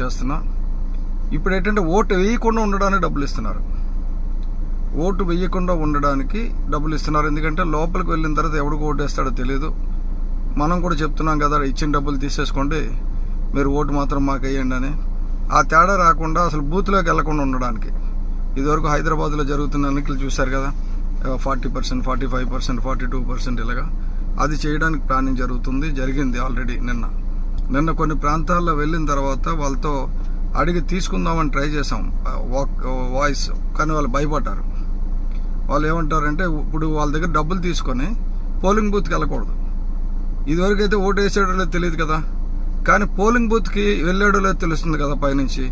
చేస్తున్నా. ఇప్పుడు ఏంటంటే ఓటు వేయకుండా ఉండడానికి డబ్బులు ఇస్తున్నారు. ఓటు వేయకుండా ఉండడానికి డబ్బులు ఇస్తున్నారు. ఎందుకంటే లోపలికి వెళ్ళిన తర్వాత ఎవడికి ఓటు వేస్తాడో తెలియదు మనం కూడా చెప్తున్నాం కదా ఇచ్చిన డబ్బులు తీసేసుకోండి మీరు ఓటు మాత్రం మాకు వేయండి అని. ఆ తేడా రాకుండా అసలు బూత్లోకి వెళ్ళకుండా ఉండడానికి. ఇదివరకు హైదరాబాద్లో జరుగుతున్న ఎన్నికలు చూశారు కదా forty percent forty five percent forty two percent ఇలాగా. అది చేయడానికి ప్లానింగ్ జరుగుతుంది జరిగింది ఆల్రెడీ నిన్న. నిన్న కొన్ని ప్రాంతాల్లో వెళ్ళిన తర్వాత వాళ్ళతో అడిగి తీసుకుందామని ట్రై చేసాం వాక్ వాయిస్ కానీ వాళ్ళు భయపడ్డారు. వాళ్ళు ఏమంటారంటే ఇప్పుడు వాళ్ళ దగ్గర డబ్బులు తీసుకొని పోలింగ్ బూత్కి వెళ్ళకూడదు. ఇదివరకు అయితే ఓటు వేసాడో లేదో తెలియదు కదా. కానీ పోలింగ్ బూత్కి వెళ్ళాడో లేదో తెలుస్తుంది కదా పైనుంచి.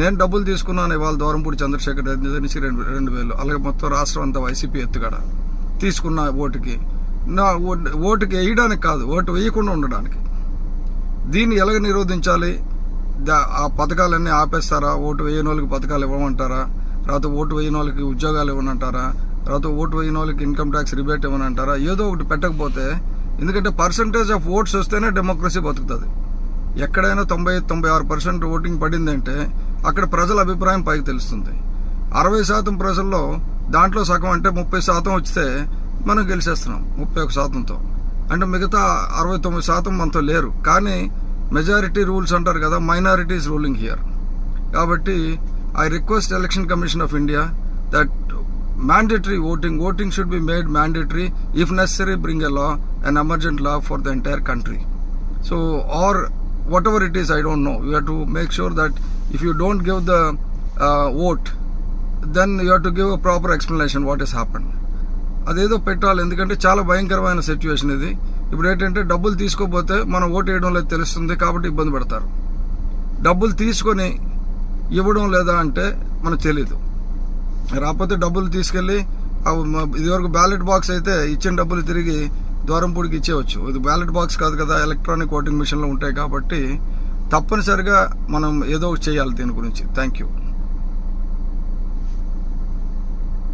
నేను డబ్బులు తీసుకున్నాను ఇవాళ దూరంపూడి చంద్రశేఖర్ రెడ్డి నుంచి రెండు రెండు వేలు. అలాగే మొత్తం రాష్ట్రం అంతా వైసీపీ ఎత్తుగడ. తీసుకున్న ఓటుకి. నా ఓటుకి వేయడానికి కాదు ఓటు వేయకుండా ఉండడానికి. దీన్ని ఎలాగ నిరోధించాలి? దా- ఆ పథకాలన్నీ ఆపేస్తారా? ఓటు వేయని వాళ్ళకి పథకాలు ఇవ్వమంటారా? తర్వాత ఓటు వేయని వాళ్ళకి ఉద్యోగాలు ఇవ్వనంటారా? తర్వాత ఓటు వేయని వాళ్ళకి ఇన్కమ్ ట్యాక్స్ రిబేట్ ఇవ్వనంటారా? ఏదో ఒకటి పెట్టకపోతే ఎందుకంటే పర్సంటేజ్ ఆఫ్ ఓట్స్ వస్తేనే డెమోక్రసీ బతుకుతుంది. ఎక్కడైనా తొంభై తొంభై ఆరు పర్సెంట్ ఓటింగ్ పడిందంటే అక్కడ ప్రజల అభిప్రాయం పైకి తెలుస్తుంది. అరవై శాతం ప్రజల్లో దాంట్లో సగం అంటే ముప్పై శాతం వస్తే మనం గెలిచేస్తున్నాం ముప్పై ఒక శాతంతో. అంటే మిగతా అరవై తొమ్మిది శాతం అంత లేరు. కానీ మెజారిటీ రూల్స్ అంటారు కదా మైనారిటీస్ రూలింగ్ హియర్ కాబట్టి I request election commission of India that mandatory voting voting should be made mandatory if necessary bring a law an emergent law for the entire country so or whatever it is I don't know you have to make sure that if you don't give the vote then you have to give a proper explanation what is happened అదేదో పెట్టాలి ఎందుకంటే చాలా భయంకరమైన situation ఇది. ఇప్పుడు ఏంటంటే డబ్బులు తీసుకోపోతే మనం ఓటు వేయడం లేదు తెలుస్తుంది కాబట్టి ఇబ్బంది పడతారు. డబ్బులు తీసుకొని ఇవ్వడం లేదా అంటే మనకు తెలీదు. రాకపోతే డబ్బులు తీసుకెళ్ళి ఇదివరకు బ్యాలెట్ బాక్స్ అయితే ఇచ్చిన డబ్బులు తిరిగి ద్వారంపూడికి ఇచ్చేవచ్చు ఇది బ్యాలెట్ బాక్స్ కాదు కదా ఎలక్ట్రానిక్ ఓటింగ్ మిషన్లో ఉంటాయి కాబట్టి తప్పనిసరిగా మనం ఏదో చేయాలి దీని గురించి. Thank you